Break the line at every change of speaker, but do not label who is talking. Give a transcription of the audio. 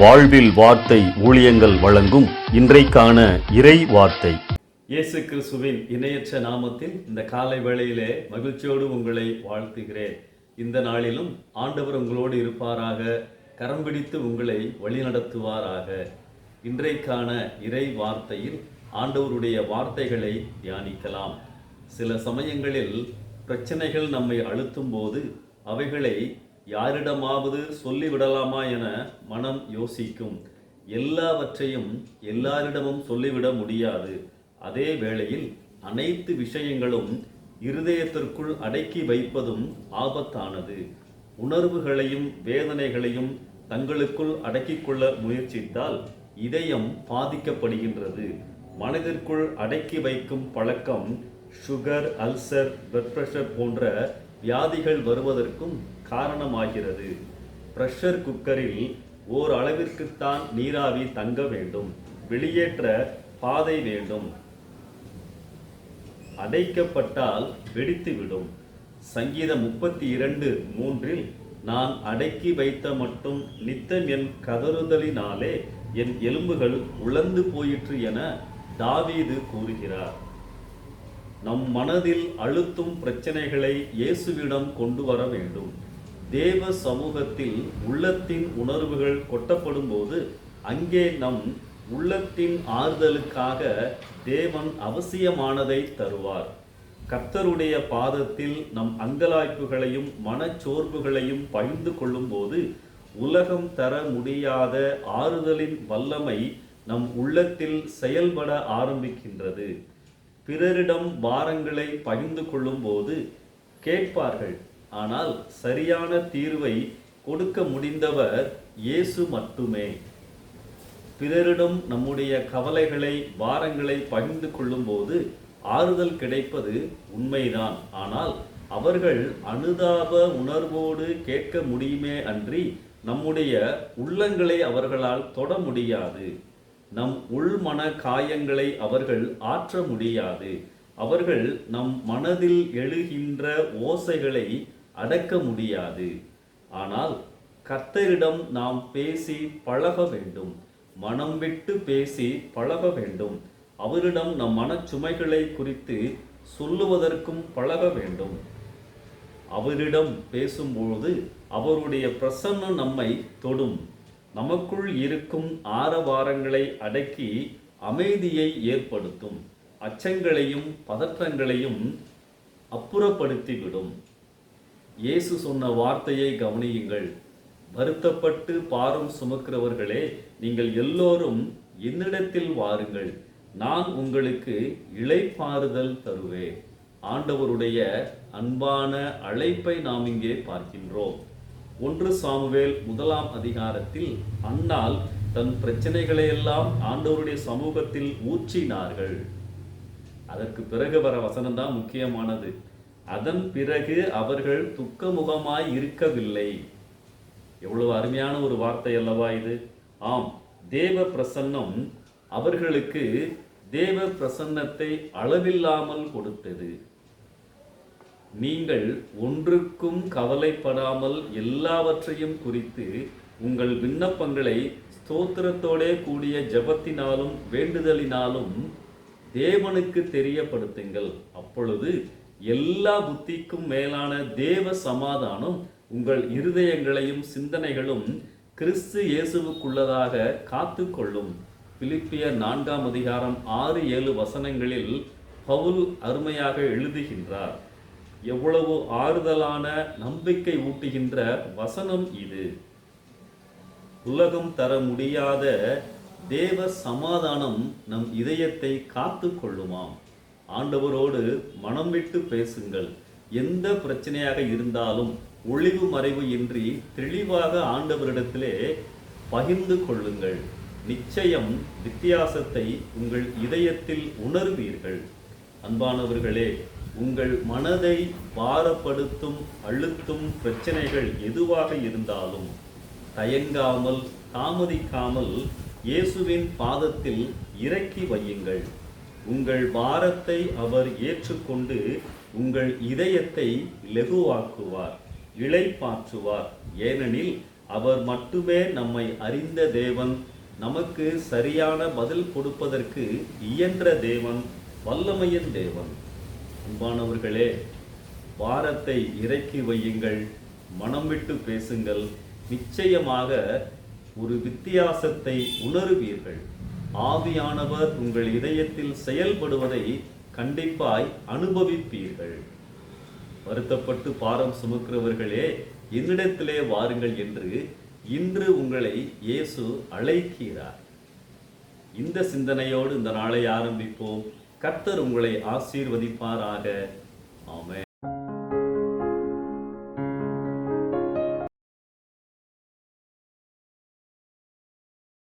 வாழ்வில் வார்த்தை ஊழியங்கள் வழங்கும் இன்றைக்கான இறை வார்த்தை.
இயேசு கிறிஸ்துவின் இணையற்ற நாமத்தில் இந்த காலை வேளையிலே மகிழ்ச்சியோடு உங்களை வாழ்த்துகிறேன். இந்த நாளிலும் ஆண்டவர் உங்களோடு இருப்பாராக கரம் பிடித்து உங்களை வழிநடத்துவாராக இன்றைக்கான இறை வார்த்தையில் ஆண்டவருடைய வார்த்தைகளை தியானிக்கலாம். சில சமயங்களில் பிரச்சனைகள் நம்மை அழுத்தும் போது அவைகளை யாரிடமாவது சொல்லிவிடலாமா என மனம் யோசிக்கும். எல்லாவற்றையும் எல்லாரிடமும் சொல்லிவிட முடியாது. அதே வேளையில் அனைத்து விஷயங்களும் இருதயத்திற்குள் அடக்கி வைப்பதும் ஆபத்தானது. உணர்வுகளையும் வேதனைகளையும் தங்களுக்குள் அடக்கிக் கொள்ள முயற்சித்தால் இதயம் பாதிக்கப்படுகின்றது. மனதிற்குள் அடக்கி வைக்கும் பழக்கம் சுகர் அல்சர் பிளட் பிரஷர் போன்ற வியாதிகள் வருவதற்கும் காரணமாகிறது. ப்ரெஷர் குக்கரில் ஓர் அளவிற்குத்தான் நீராவி தங்க வேண்டும். வெளியேற்ற பாதை வேண்டும். அடைக்கப்பட்டால் வெடித்துவிடும். சங்கீதம் முப்பத்தி இரண்டு மூன்றில் நான் அடக்கி வைத்த மட்டும் நித்தம் என் கதறுதலினாலே என் எலும்புகள் உலர்ந்து போயிற்று என தாவீது கூறுகிறார். நம் மனதில் அழுத்தும் பிரச்சனைகளை இயேசுவிடம் கொண்டு வர வேண்டும். தேவ சமூகத்தில் உள்ளத்தின் உணர்வுகள் கொட்டப்படும் போது அங்கே நம் உள்ளத்தின் ஆறுதலுக்காக தேவன் அவசியமானதை தருவார். கர்த்தருடைய பாதத்தில் நம் அங்கலாய்ப்புகளையும் மனச்சோர்வுகளையும் பகிர்ந்து கொள்ளும்போது உலகம் தர முடியாத ஆறுதலின் வல்லமை நம் உள்ளத்தில் செயல்பட ஆரம்பிக்கின்றது. பிறரிடம் பாரங்களை பகிர்ந்து கொள்ளும்போது கேட்பார்கள் ஆனால் சரியான தீர்வை கொடுக்க முடிந்தவர் இயேசு மட்டுமே. பிறரிடம் நம்முடைய கவலைகளை பாரங்களை பகிர்ந்து கொள்ளும்போது ஆறுதல் கிடைப்பது உண்மைதான். ஆனால் அவர்கள் அனுதாப உணர்வோடு கேட்க முடியுமே அன்றி நம்முடைய உள்ளங்களை அவர்களால் தொட முடியாது. நம் உள்மன காயங்களை அவர்கள் ஆற்ற முடியாது. அவர்கள் நம் மனதில் எழுகின்ற ஓசைகளை அடக்க முடியாது. ஆனால் கர்த்தரிடம் நாம் பேசி பழக வேண்டும். மனம் விட்டு பேசி பழக வேண்டும். அவரிடம் நம் மனச்சுமைகளை குறித்து சொல்லுவதற்கும் பழக வேண்டும். அவரிடம் பேசும்பொழுது அவருடைய பிரசன்னம் நம்மை தொடும். நமக்குள் இருக்கும் ஆரவாரங்களை அடக்கி அமைதியை ஏற்படுத்தும். அச்சங்களையும் பதற்றங்களையும் அப்புறப்படுத்திவிடும். இயேசு சொன்ன வார்த்தையை கவனியுங்கள். வருத்தப்பட்டு பாரம் சுமக்கிறவர்களே நீங்கள் எல்லோரும் என்னிடத்தில் வாருங்கள். நான் உங்களுக்கு இழைப்பாறுதல் தருவேன். ஆண்டவருடைய அன்பான அழைப்பை நாம் இங்கே பார்க்கின்றோம். ஒன்று சாமுவேல் முதலாம் அதிகாரத்தில் அன்னால் தன் பிரச்சனைகளை எல்லாம் ஆண்டவருடைய சமூகத்தில் ஊற்றினார்கள். அதற்கு பிறகு வர வசனம் தான் முக்கியமானது. அதன் பிறகு அவர்கள் துக்கமுகமாய் இருக்கவில்லை. எவ்வளவு அருமையான ஒரு வார்த்தை அல்லவா இது? ஆம் தேவ பிரசன்னம் அவர்களுக்கு தேவ பிரசன்னத்தை அளவில்லாமல் கொடுத்தது. நீங்கள் ஒன்றுக்கும் கவலைப்படாமல் எல்லாவற்றையும் குறித்து உங்கள் விண்ணப்பங்களை ஸ்தோத்திரத்தோடே கூடிய ஜபத்தினாலும் வேண்டுதலினாலும் தேவனுக்கு தெரியப்படுத்துங்கள். அப்பொழுது எல்லா புத்திக்கும் மேலான தேவ சமாதானம் உங்கள் இருதயங்களையும் சிந்தனைகளும் கிறிஸ்து இயேசுவுக்குள்ளதாக காத்து கொள்ளும் பிலிப்பியர் நான்காம் அதிகாரம் ஆறு ஏழு வசனங்களில் பவுல் அருமையாக எழுதுகின்றார். எவ்வளவு ஆறுதலான நம்பிக்கை ஊட்டுகின்ற வசனம் இது. உலகம் தர முடியாத தேவ சமாதானம் நம் இதயத்தை காத்து கொள்ளுமாம் ஆண்டவரோடு மனம் விட்டு பேசுங்கள். எந்த பிரச்சனையாக இருந்தாலும் ஒளிவு மறைவு இன்றி தெளிவாக ஆண்டவரிடத்திலே பகிர்ந்து கொள்ளுங்கள். நிச்சயம் வித்தியாசத்தை உங்கள் இதயத்தில் உணர்வீர்கள். அன்பானவர்களே உங்கள் மனதை பாரப்படுத்தும் அழுத்தும் பிரச்சனைகள் எதுவாக இருந்தாலும் தயங்காமல் தாமதிக்காமல் இயேசுவின் பாதத்தில் இறக்கி வையுங்கள். உங்கள் பாரத்தை அவர் ஏற்றுக்கொண்டு உங்கள் இதயத்தை லெகுவாக்குவார் இழைப்பாற்றுவார் ஏனெனில் அவர் மட்டுமே நம்மை அறிந்த தேவன் நமக்கு சரியான பதில் கொடுப்பதற்கு இயன்ற தேவன் வல்லமையின் தேவன். அன்பானவர்களே வாரத்தை இறக்கி வையுங்கள் மனம் விட்டு பேசுங்கள் நிச்சயமாக ஒரு வித்தியாசத்தை உணருவீர்கள். ஆவியானவர் உங்கள் இதயத்தில் செயல்படுவதை கண்டிப்பாய் அனுபவிப்பீர்கள். வருத்தப்பட்டு பாரம் சுமக்கிறவர்களே என்னிடத்திலே வாருங்கள் என்று இன்று உங்களை இயேசு அழைக்கிறார். இந்த சிந்தனையோடு இந்த நாளை ஆரம்பிப்போம். கர்த்தர் உங்களை ஆசீர்வதிப்பாராக. ஆமே